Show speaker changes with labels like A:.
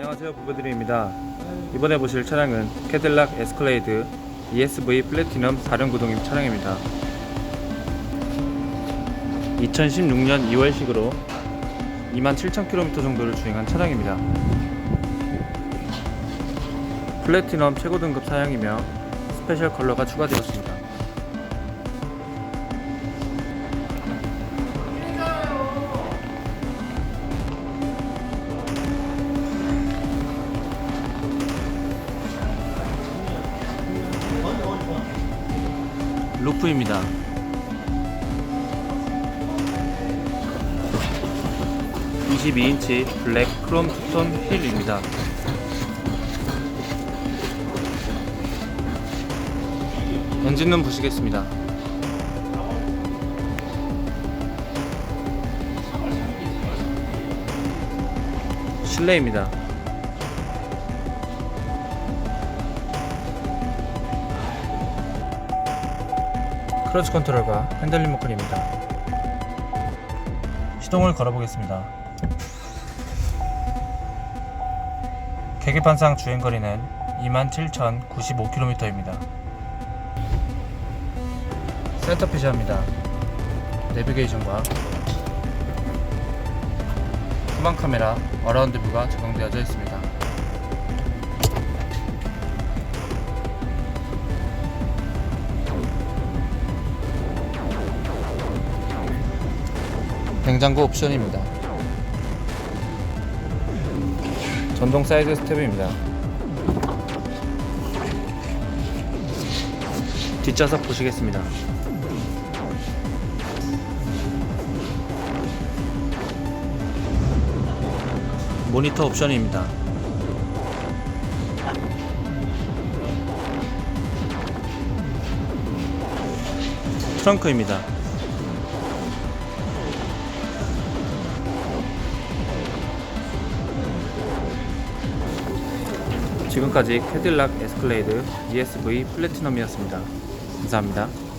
A: 안녕하세요 부부드림입니다. 이번에 보실 차량은 캐딜락 에스컬레이드 ESV 플래티넘 4륜 구동임 차량입니다. 2016년 2월식으로 27,000km 정도를 주행한 차량입니다. 플래티넘 최고 등급 사양이며 스페셜 컬러가 추가되었습니다 루프입니다. (22인치) 블랙 크롬 투톤 휠입니다. 엔진룸 보시겠습니다. 실내입니다. 크러치 컨트롤과 핸들 리모컨입니다. 시동을 걸어보겠습니다. 계기판상 주행거리는 27,095km입니다. 센터피시합니다. 내비게이션과 후방 카메라, 어라운드 뷰가 적용되어져 있습니다. 냉장고 옵션입니다. 전동 사이드 스텝입니다. 뒷좌석 보시겠습니다. 모니터 옵션입니다. 트렁크입니다. 지금까지 캐딜락 에스컬레이드 ESV 플래티넘이었습니다. 감사합니다.